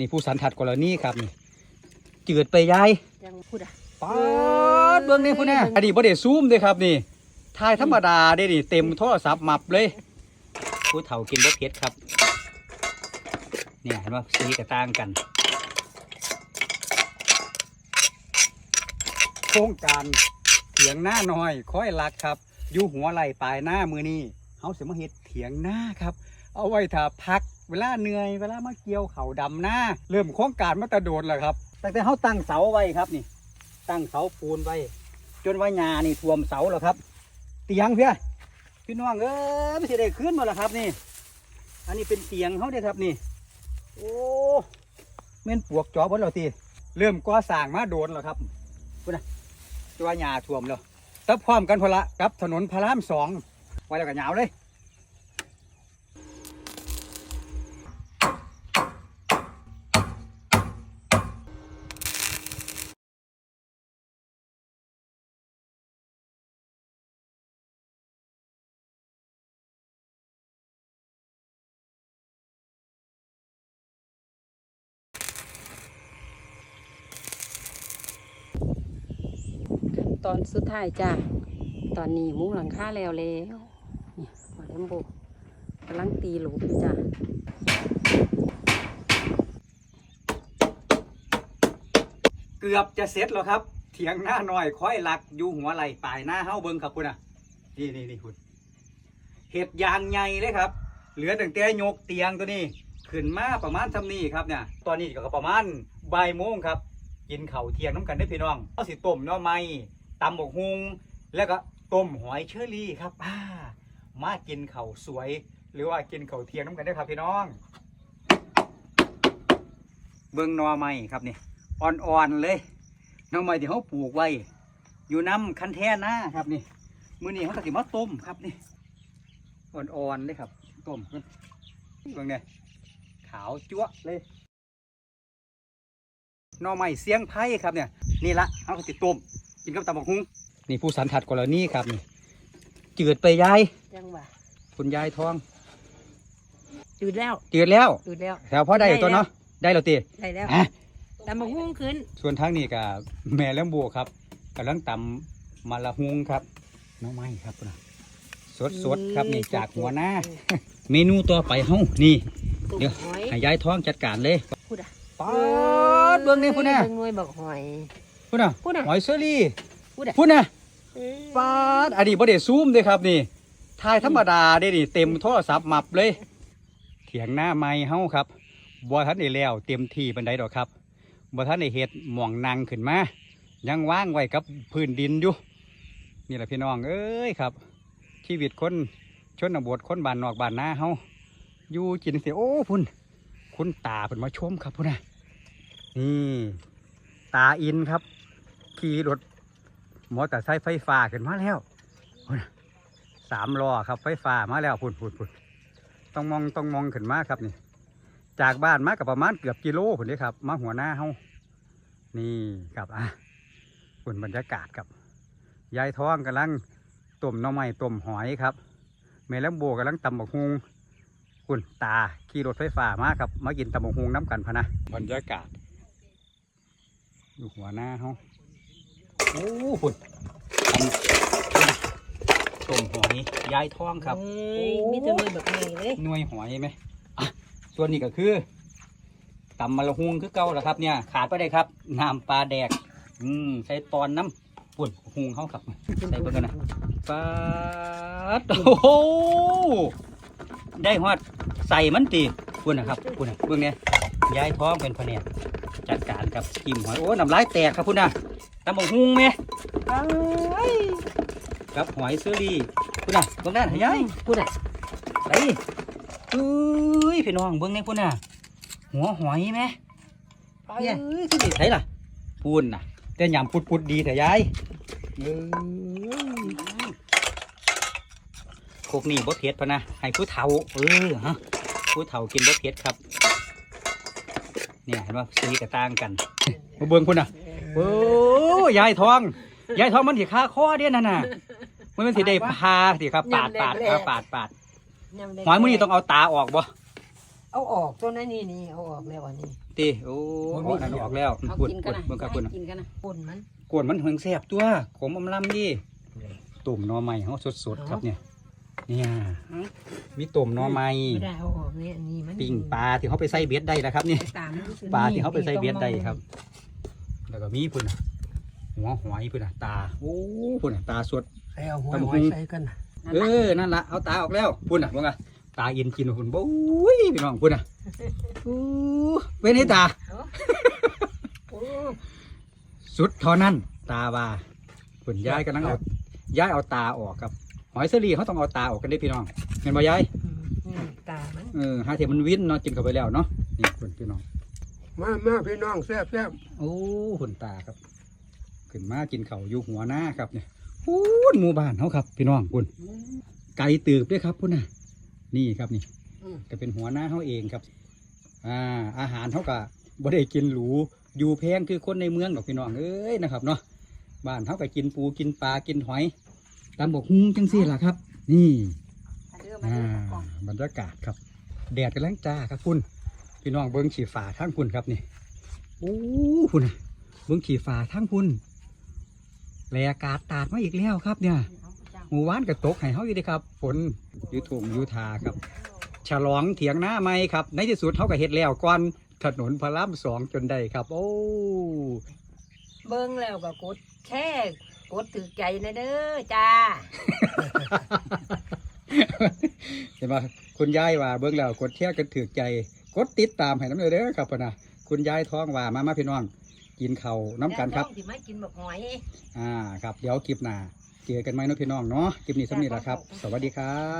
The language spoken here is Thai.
นี่ผู้สันทัดกรณีครับนี่จืดไปยายยังพูดอะป๊าดเบื้องนี้พุ่นน่ะอันนี้บ่ได้ซูมเด้ครับนี่ถ่ายธรรมดาเด้นี่เต็มโทรศัพท์มับเลย ผู้เฒ่ากินบ่เผ็ดครับ เนี่ยเห็นว่าสีกระต่างกัน โครงการเถียงหน้าน้อยค่อยรักครับ อยู่หัวไหล่ปลายหน้ามือนี่เฮาสิมาเฮ็ดเถียงหน้าครับ เอาไว้ถ้าพัก เวลาเหนื่อยเวลามาเกี่ยวเข่าดำหน้าเริ่มโครงการมาตะโดดแล้วครับตั้งแต่เฮาตั้งเสาไว้ครับนี่ ตั้งเสาปูนไว้ จนว่าหญ้านี่ท่วมเสาแล้วครับเตียงเพี่ยพี่น้องเอ้ยไม่ใช่ได้ขึ้นมาแล้วครับนี่ อันนี้เป็นเตียงเขาเด้ครับนี่ โอ้เม่นปวกจอบนเราทีเริ่มก่อสร้างมาโดนแล้วครับพุ่นนะตัวหญ้าท่วมแล้วตับพร้อมกันพละกับถนนพระรามสองไว้แล้วก็ยาวเลย อนสุดท้ายจ้าตอนนี้มุ้งหลังคาแล้วแล้วนี่หอยแลมโบกำลังตีหลูอยู่จ้าเกือบจะเสร็จแล้วครับ เถียงหน้าหน่อยค่อยหลักอยู่หัวไหล่ปลายหน้าเฮ้าเบิ้งครับคุณอะนี่นี่นี่คุณเห็ดยางใหญ่เลยครับ เหลือตั้งแต่ยกเตียงตัวนี้ ขึ้นมาประมาณทำนี่ครับเนี่ยตอนนี้ก็ประมาณบ่ายโมงครับ กินเข่าเทียงน้ำกันได้พี่น้องเอาสิต้มหน่อไม้ ตำบกฮุงแล้วก็ต้มหอยเชอรี่ครับอ่ามากินเข่าสวย หรือว่ากินเข่าเทียงน้ำกันได้ครับพี่น้อง เบิ้งนอไม้ครับนี่อ่อนๆเลยน้องไม้ที่เขาปลูกไว้ อยู่น้ำคันแท่หน้าครับนี่มื้อนี้เขาก็สิมาต้มครับนี่อ่อนๆเลยครับต้มเบิ่งเบิ่งนี่ยขาวจั๊วเลยนอไม้เสียงไผ่ครับเนี่ยนี่ละเขาก็สิต้ม กินกับตำบักหุ่งนี่ผู้สันทัดกรณีครับนี่จืดไปยายยังว่าคุณยายทองจืดแล้วจืดแล้วจืดแล้วแถวพอได้อยู่ตัวเนาะได้แล้วตีได้แล้วอะตำบักหุ่งขึ้น ส่วนทางนี้กับแม่เลี้ยงบัวครับกำลังตำมะละฮุงครับหน้องไม้ครับนะสดสดๆครับนี่จากหัวหน้า เมนูต่อไปเฮ้านี่ตุ่มเดี๋ยวหอยให้ยายท้องจัดการเลยพูดอะป๊าดเบื้องนี้พุ่นน่ะเบิ่งหน่วยบักหอย พุ่นน่ะพุ่นน่ะหอยเชอรี่พูดอะพุ่นน่ะป๊าดอันนี้บ่ได้ซูมเลยครับนี่ถ่ายธรรมดาเด้นี่เต็มโทรศัพท์มับเลย เถียงหน้าไม้เฮ้าครับบัวทันได้แล้วเต็มที่บันไดดอกครับบัวทันได้เฮ็ดหม่องนางขึ้นมายังว่างไว้กับพื้นดินอยู่นี่แหละพี่น้องเอ้ยครับชีวิตคนชนบทคนบ้านนอกบ้านนาเฮาอยู่กินเสียโอ้พุ่นคุณตาเพิ่นมาชมครับพุ่นนะนี่ตาอินครับ ขี่รถมอเตอร์ไซค์ไฟฟ้าขึ้นมาแล้วพุ่นน่ะสามล้อครับไฟฟ้ามาแล้วพุ่นพุ่นพุ่นต้องมองต้องมองขึ้นมาครับนี่ จากบ้านมากับประมาณเกือบกิโลพุ่นเด้ครับ มาหัวหน้าเฮานี่ครับอะฝุ่นบรรยากาศครับยายท้องกำลังต้มหน่อไม้ต้มหอยครับแม่แลมโบกำลังตำบักฮุงคุณตาขี่รถไฟฟ้ามาครับ มากินตำบักฮุงน้ำกันพะนะบรรยากาศอยู่หัวหน้าเขา โอ้ฝุ่นตำต้มหอยยายท้องครับเอ้ยมีแต่หน่วยบักหอยเลยหน่วยหอยไหมอะส่วนนี้ก็คือตำมะละฮุงคือเก่าแล้วครับเนี่ย ขาดไปได้ครับน้ำปลาแดก อืมใส่ตอนน้ำปุ่นหุงเขาครับใส่เบิ่งกันนะปลาดโอ้โหได้ฮอดใส่มันตีปุ่นนะครับปุ่นนะเบิ่งเนี่ยย้ายท้องเป็นพะเนียดจัดการกับกิมหอยโอ้น้ำลายแตกครับพุ่นนะตำบักหุงไหมอ้ายกับหอยเซอรี่พุ่นนะเบิ่งนั่นให้ยายพูดอะไปเอ้ยพี่น้องเบิ่งในพุ่นน่ะ หัวหอยไหมเนี่ยคือสิใช่ล่ะพูนน่ะ แต่ยำปุดปุดๆดีแต่ยายเอ้ยโคกนี่บ่เผ็ดพะนะ ให้ผู้เฒ่าเออฮะผู้เฒ่ากินบ่เผ็ดครับ เนี่ยเห็นป่ะสีกระต่างกันมาเบิ่งพุ่นน่ะ โอ้ยายทอง ยายทองมันสิคาคอเด้นั่นน่ะ มันมันสิได้พาสิครับ ปาดปาดเอาปาดปาดหอยมื้อนี้ต้องเอาตาออกบ่เอาออกตัวนั้นนี่นี่เอาออกแล้วอันนี้ตีโอ้อ๋อนั่นออกแล้วเอาปุ่นกินกันปุ่นนะเบิ่งครับปุ่นให้กินกันนะปนมันกวนมันเหิงแสบตัวขมอำลำดิตุ่มหน่อไม้เฮาสดๆครับเนี่ยเนี่ยมีตุ่มหน่อไม้ไม่ได้เอาออกเนี่ยอันนี้มันปิ้งปลาที่เขาไปใส่เบ็ดได้แล้วครับนี่ตามมันรู้สึกปลาที่เขาไปใส่เบ็ดได้ครับ แล้วก็มีพุ่นน่ะหัวหอยพุ่นน่ะตาโอ้พุ่นน่ะตาสด ใส่เอาหัวตำบักหหุ่อยงใส่กันน่ะเออนั่นละเอาตาออกแล้วพุ่นน่ะว่าไงตาอินกินพุ่นบุ้ยพี่น้องพุ่นน่ะอู้เป็นไงตาโอ้สุดเท่านั้น ตาว่าพุ่นยายกำลังเอายายเอาตาออกครับหอยเสลีเขาต้องเอาตาออกกันได้พี่น้องเห็นบ่ยายอืมนี่ตามันเออหาเทียมันวินเนาะกินเข้าไปแล้วเนาะนี่พุ่นพี่น้อง มามาพี่น้องแซ่บแซ่บโอ้หุ่นตาครับ ขึ้นมากินเขาวอยู่หัวหน้าครับเนี่ยพูนหมู่บ้านเขาครับ พี่น้องคุณไก่ตืบด้วยครับพุ่นน่ะ นี่ครับนี่อืมก็เป็นหัวหน้าเขาเองครับ อ่า อาหารเขาก็บ่ได้กินหรูอยู่แพงคือคนในเมืองดอกพี่น้องเอ้ยนะครับเนาะบ้านเขาก็กินปูกินปลากินหอยตามบกฮุ้งจังซี่ล่ะครับ นี่มาเด้อมาอ่าเด้อของบรรยากาศครับ แดดกำลังจ้าครับพุ่น พี่น้องเบิ้งขี่ฟ้าทั้งพุ่นครับนี่โอ้พุ่นน่ะเบิ้งขี่ฟ้าทั้งพุ่นแลอากาศตาดมาอีกแล้วครับเนี่ยหมู่บ้านก็ตกให้เฮาอยู่เดีครับฝนอยุทงอยุทาครับ ฉลองเถียงหน้าไม่ครับ ในที่สุดเขาก็เฮ็ดแล้วก่อนถนนพระรามสองจนได้ครับ โอ้เบิ้งแล้วก็กดแช่กดถือใจนะเด้อจ้าเห็นไหม คุณยายว่าเบิ้งแล้วกดแชร์กันถือใจ กดติดตามให้น้ำเลยเด้อครับพ่นนะคุณยายท้องว่ามามาพี่น้อง กินเขาวน้ำกันครับ แล้วองสิมากินบักหอย อ่าครับ เดี๋ยวคลิปหน้าเจอกันไหมเนาะพี่น้องเนาะคลิปนี้สำนีแหละครับ สวัสดีครับ